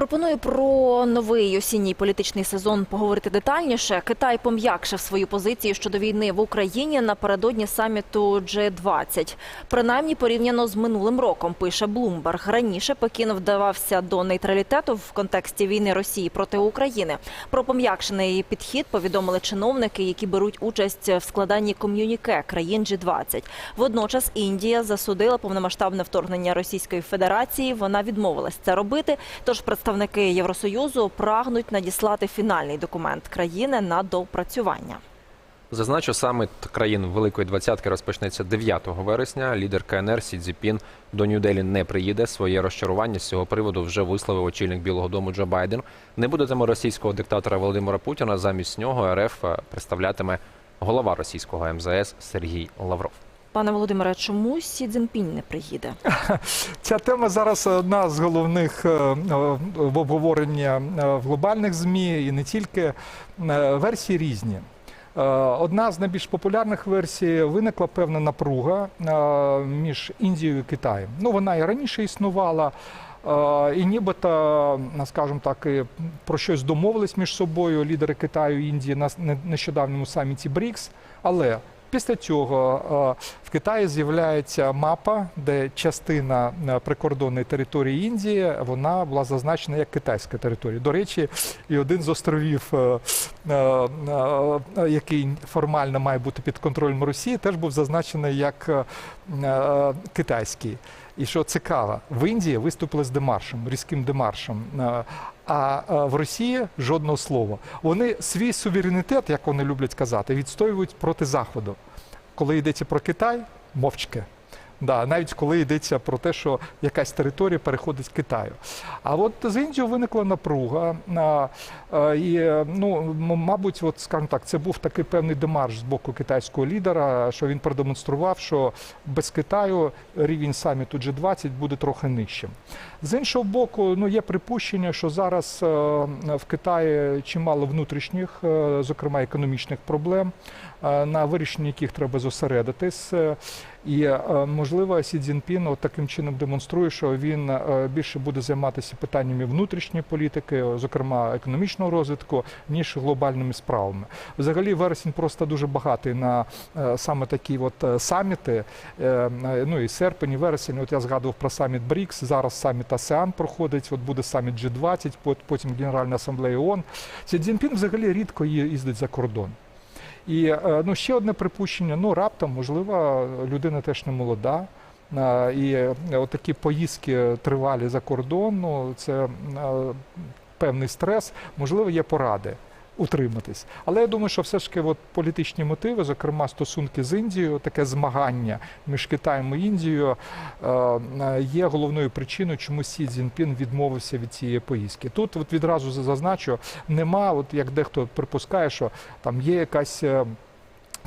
Пропоную про новий осінній політичний сезон поговорити детальніше. Китай пом'якшив свою позицію щодо війни в Україні напередодні саміту G20. Принаймні порівняно з минулим роком, пише Блумберг. Раніше Пекін вдавався до нейтралітету в контексті війни Росії проти України. Про пом'якшений підхід повідомили чиновники, які беруть участь в складанні ком'юніке країн G20. Водночас Індія засудила повномасштабне вторгнення Російської Федерації. Вона відмовилась це робити. Тож представники Євросоюзу прагнуть надіслати фінальний документ країни на доопрацювання. Зазначу, саміт країн Великої Двадцятки розпочнеться 9 вересня. Лідер КНР Сі Цзіпін до Нью-Делі не приїде. Своє розчарування з цього приводу вже висловив очільник Білого Дому Джо Байден. Не будетиме російського диктатора Володимира Путіна. Замість нього РФ представлятиме голова російського МЗС Сергій Лавров. Пане Володимире, чому Сі Цзіньпінь не приїде? Ця тема зараз одна з головних е, е, в обговоренні е, в глобальних ЗМІ і не тільки. Версії різні. Одна з найбільш популярних версій виникла певна напруга між Індією і Китаєм. Ну, вона і раніше існувала. І нібито, скажімо так, про щось домовились між собою лідери Китаю і Індії на не- нещодавньому саміті БРІКС. Але після цього е, в Китаї з'являється мапа, де частина е, прикордонної території Індії вона була зазначена як китайська територія. До речі, і один з островів, е, який формально має бути під контролем Росії, теж був зазначений як китайський. І що цікаво, в Індії виступили з демаршем, різким демаршем. А е, в Росії жодного слова. Вони свій суверенітет, як вони люблять казати, відстоюють проти Заходу. Коли йдеться про Китай, мовчки. Да, навіть коли йдеться про те, що якась територія переходить Китаю. А от з Індією виникла напруга. І, ну, мабуть, от, скажімо так, це був такий певний демарш з боку китайського лідера, що він продемонстрував, що без Китаю рівень саміту G20 буде трохи нижчим. З іншого боку, ну є припущення, що зараз е, в Китаї чимало внутрішніх, е, зокрема економічних проблем, на вирішенні яких треба зосередитись. Е, І е, можливо, Сі Цзіньпін от таким чином демонструє, що він е, більше буде займатися питаннями внутрішньої політики, зокрема економічного розвитку, ніж глобальними справами. Взагалі, вересень просто дуже багатий на саме такі от саміти. Ну і серпень, і вересень. От я згадував про саміт БРІКС. Зараз саміт АСЕАН проходить. От буде саміт G20, пот- потім Генеральна асамблея ООН. Сі Цзіньпін взагалі рідко їздить за кордон. І е, ну, ще одне припущення: ну раптом, можливо, людина теж не молода. І е, отакі поїздки тривалі за кордон, ну, це е, певний стрес, можливо, є поради утриматись. Але я думаю, що все ж таки от політичні мотиви, зокрема стосунки з Індією, таке змагання між Китаєм і Індією е, е, є головною причиною, чому Сі Цзіньпін відмовився від цієї поїздки. Тут от відразу зазначу, нема, от як дехто припускає, що там є якась. е,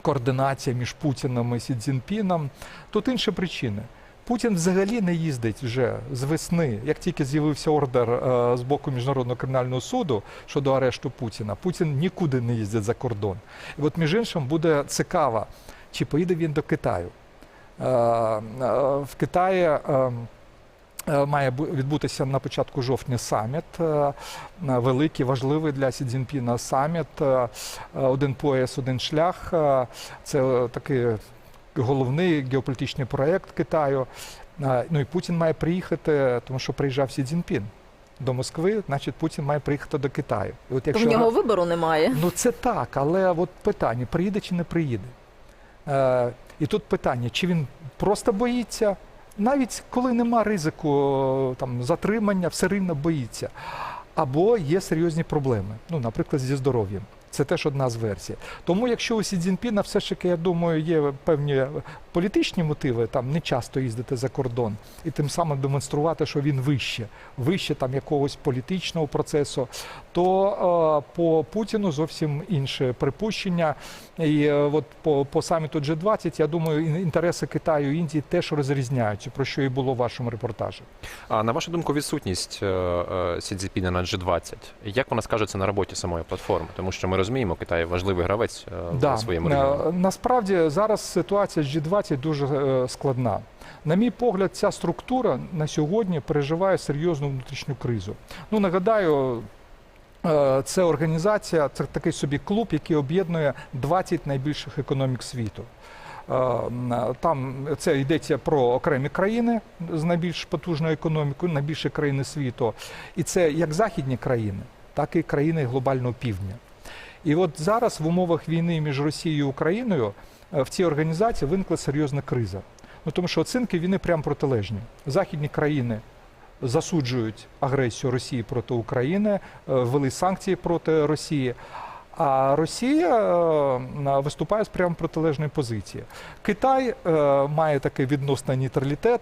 Координація між Путіним і Сі Цзіньпіном. Тут інші причини. Путін взагалі не їздить вже з весни. Як тільки з'явився ордер е, з боку міжнародного кримінального суду щодо арешту Путіна, Путін нікуди не їздить за кордон. І от між іншим буде цікаво, чи поїде він до Китаю. Е, е, В Китаї. Має відбутися на початку жовтня саміт, великий, важливий для Сі Цзіньпіна саміт. Один пояс, один шлях. Це такий головний геополітичний проєкт Китаю. Ну і Путін має приїхати, тому що приїжджав Сі Цзіньпін до Москви, значить Путін має приїхати до Китаю. І от То в нього вибору немає. Ну це так, але от питання: приїде чи не приїде? Е, і тут питання, чи він просто боїться, навіть коли нема ризику там, затримання, все рівно боїться. Або є серйозні проблеми, ну, наприклад, зі здоров'ям. Це теж одна з версій. Тому, якщо у Сі Цзіньпіна все ж таки, я думаю, є певні політичні мотиви, там не часто їздити за кордон, і тим самим демонструвати, що він вище, вище там якогось політичного процесу, то е, по Путіну зовсім інше припущення. І е, от по, по саміту G20, я думаю, інтереси Китаю і Індії теж розрізняються, про що і було в вашому репортажі. А на вашу думку, відсутність е, е, Сі Цзіпіна на G20, як вона скажеться на роботі самої платформи? Тому що ми розуміємо, Китай важливий гравець е, Да. в своєму регіоні. Е, Насправді зараз ситуація з G20 дуже е, складна. На мій погляд, ця структура на сьогодні переживає серйозну внутрішню кризу. Ну нагадаю. Це організація, це такий собі клуб, який об'єднує 20 найбільших економік світу. Там це йдеться про окремі країни з найбільш потужною економікою, найбільші країни світу. І це як західні країни, так і країни глобального півдня. І от зараз в умовах війни між Росією і Україною е, в цій організації виникла серйозна криза. Ну тому що оцінки війни прямо протилежні. Західні країни засуджують агресію Росії проти України, е, ввели санкції проти Росії. А Росія е, виступає з прямо протилежної позиції. Китай має такий відносний нейтралітет,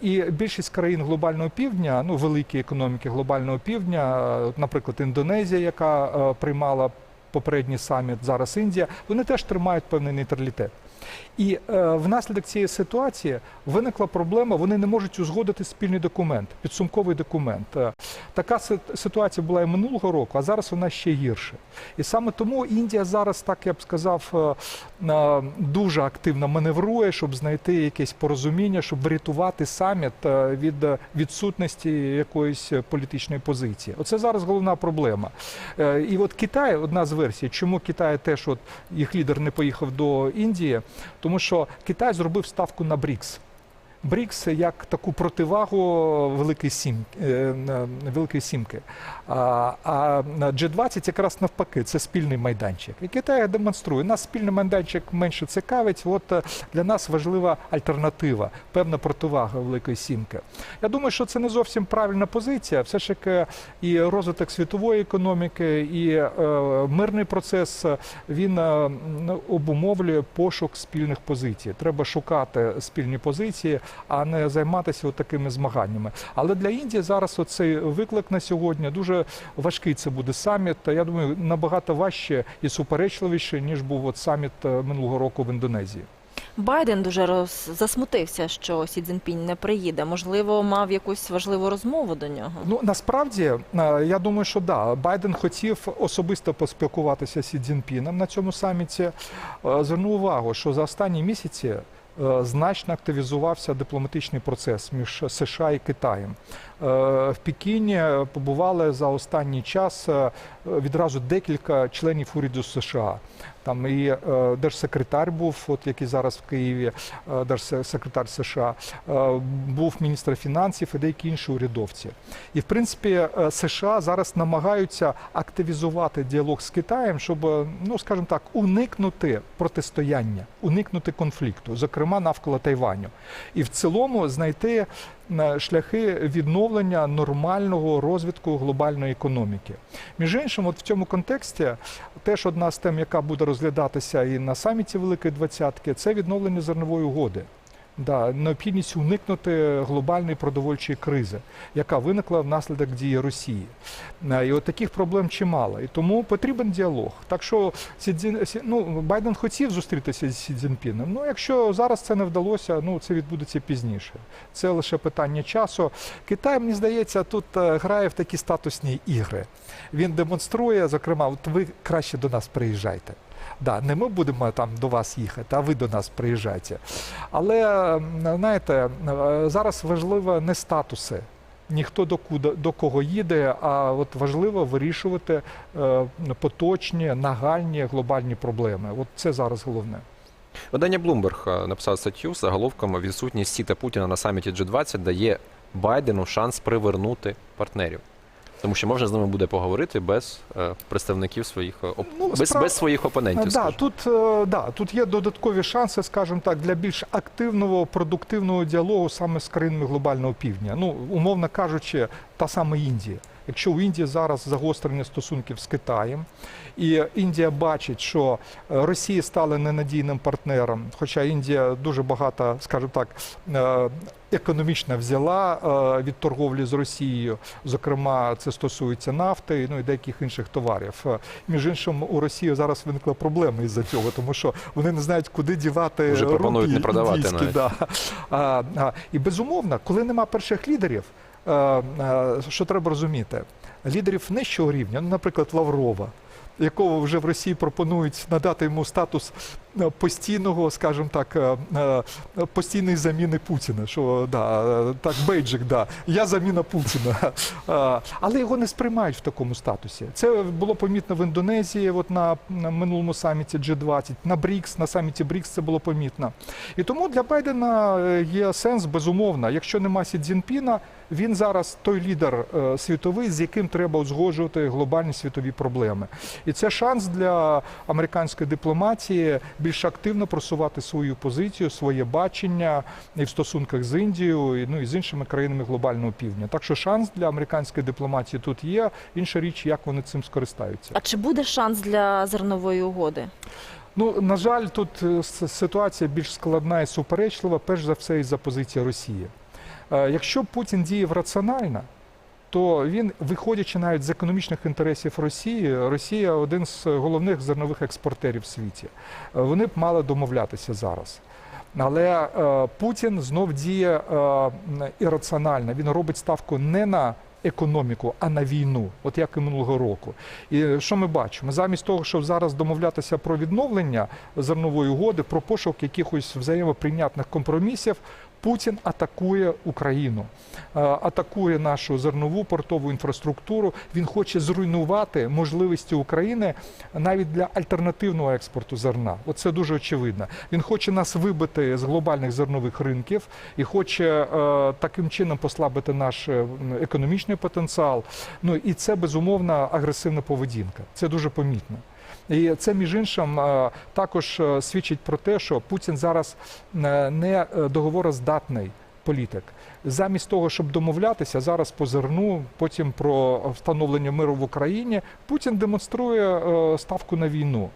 і більшість країн глобального півдня, ну великі економіки глобального півдня, наприклад, Індонезія, яка приймала попередній саміт, зараз Індія, вони теж тримають певний нейтралітет. І е, внаслідок цієї ситуації виникла проблема, вони не можуть узгодити спільний документ, підсумковий документ. Е, така ситуація була і минулого року, а зараз вона ще гірше. І саме тому Індія зараз, так я б сказав, е, е, дуже активно маневрує, щоб знайти якесь порозуміння, щоб врятувати саміт від відсутності якоїсь політичної позиції. Оце зараз головна проблема. І от Китай, одна з версій, чому Китай теж от їх лідер не поїхав до Індії, тому що Китай зробив ставку на БРІКС. БРІКС як таку противагу Великої Сім, е, Великої Сімки. А, а G20 якраз навпаки, це спільний майданчик. І Китай демонструє. Нас спільний майданчик менше цікавить. От е, для нас важлива альтернатива, певна противага Великої Сімки. Я думаю, що це не зовсім правильна позиція. Все ж таки і розвиток світової економіки, і е, мирний процес він обумовлює пошук спільних позицій. Треба шукати спільні позиції, а не займатися от такими змаганнями. Але для Індії зараз оцей виклик на сьогодні дуже важкий. Це буде саміт. Я думаю, набагато важче і суперечливіше ніж був от саміт е, минулого року в Індонезії. Байден дуже роз... засмутився, що Сі Цзіньпінь не приїде. Можливо, мав якусь важливу розмову до нього. Ну насправді е, я думаю, що да, Байден хотів особисто поспілкуватися з Сі Цзіньпіном на цьому саміті. Е, Звернув увагу, що за останні місяці. Е, Значно активізувався дипломатичний процес між США і Китаєм. Е, В Пекіні побували за останній час е, відразу декілька членів уряду США. Там і е, держсекретар був, от який зараз в Києві, е, держсекретар США, е, був міністр фінансів і деякі інші урядовці. І в принципі е, США зараз намагаються активізувати діалог з Китаєм, щоб, е, ну скажімо так, уникнути протистояння, уникнути конфлікту, зокрема навколо Тайваню, і в цілому знайти шляхи відновлення нормального розвитку глобальної економіки. Між іншим, от в цьому контексті теж одна з тем, яка буде розглядатися і на саміті Великої Двадцятки, це відновлення зернової угоди. Да, необхідність уникнути глобальної продовольчої кризи, яка виникла внаслідок дії Росії. Е, І от таких проблем чимало. І тому потрібен діалог. Так що ну, Байден хотів зустрітися з Сі Цзіньпіном. Ну, якщо зараз це не вдалося, ну це відбудеться пізніше. Це лише питання часу. Китай, мені здається, тут е, грає в такі статусні ігри. Він демонструє, зокрема, от ви краще до нас приїжджайте. Да, не ми будемо там до вас їхати, а ви до нас приїжджайте. Але знаєте, е, зараз важливо не статуси. Ніхто до, куди, до кого їде, а от важливо вирішувати е, поточні, нагальні глобальні проблеми. От це зараз головне. Видання е, написав статтю з заголовком відсутність Сі та Путіна на саміті G20 дає Байдену шанс привернути партнерів. Тому що можна з ними буде поговорити без е, представників своїх е, оп... Ну, без, справ- без своїх опонентів. Да, скажімо. тут, е, да, тут є додаткові шанси, скажімо так, для більш активного, продуктивного діалогу саме з країнами глобального півдня. Ну, умовно кажучи, та сама Індія. Якщо у Індії зараз загострення стосунків з Китаєм, і Індія бачить, що е, Росія стала ненадійним партнером, хоча Індія дуже багато, скажімо так, е, економічно взяла е, від торговлі з Росією, зокрема, це стосується нафти ну і деяких інших товарів. Між іншим, у Росії зараз виникла проблема із-за цього, тому що вони не знають, куди дівати Вже пропонують рупії не продавати індійські, навіть. Да. А, а, і безумовно, коли нема перших лідерів, що треба розуміти, лідерів нижчого рівня, ну, наприклад, Лаврова. якого вже в Росії пропонують надати йому статус е, постійного, скажімо так, е, е, постійної заміни Путіна. Що да, е, так, бейджик, да. Я заміна Путіна. Е, Але його не сприймають в такому статусі. Це було помітно в Індонезії, от на, минулому саміті G20, на БРІКС, на саміті БРІКС це було помітно. І тому для Байдена е, є сенс безумовно. Якщо нема Сі Цзіньпіна, він зараз той лідер е, світовий, з яким треба узгоджувати глобальні світові проблеми. І це шанс для американської дипломатії більш активно просувати свою позицію, своє бачення і в стосунках з Індією, і, ну і з іншими країнами глобального півдня. Так що шанс для американської дипломатії тут є. Інша річ, як вони цим скористаються. А чи буде шанс для зернової угоди? Ну на жаль, тут е, ситуація більш складна і суперечлива, перш за все, із за позиції Росії. Е, Якщо Путін діяв раціонально, то він, виходячи навіть з економічних інтересів Росії, Росія один з головних зернових експортерів в світі. Е, Вони б мали домовлятися зараз. Але е, Путін знов діє е, ірраціонально. Він робить ставку не на економіку, а на війну, от як і минулого року. І що ми бачимо? Замість того, щоб зараз домовлятися про відновлення зернової угоди, про пошук якихось взаємоприйнятних компромісів, Путін атакує Україну, е, атакує нашу зернову портову інфраструктуру. Він хоче зруйнувати можливості України навіть для альтернативного експорту зерна. Оце дуже очевидно. Він хоче нас вибити з глобальних зернових ринків і хоче е, таким чином послабити наш е, економічний потенціал. Ну і це безумовно агресивна поведінка. Це дуже помітно. І це між іншим е, також е, свідчить про те, що Путін зараз е, не договороздатний політик. Замість того, щоб домовлятися зараз по зерну, потім про встановлення миру в Україні, Путін демонструє ставку на війну.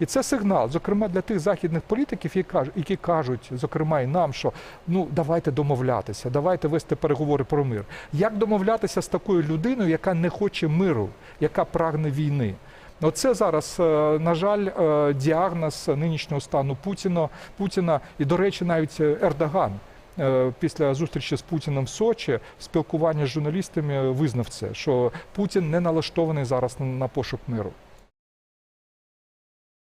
І це сигнал, зокрема для тих західних політиків, які кажуть, зокрема і нам, що ну давайте домовлятися, давайте вести переговори про мир. Як домовлятися з такою людиною, яка не хоче миру, яка прагне війни? Оце зараз, е, на жаль, е, діагноз нинішнього стану Путіна. Путіна і, до речі, навіть Ердоган е, після зустрічі з Путіним в Сочі спілкування з журналістами визнав це, що Путін не налаштований зараз на пошук миру.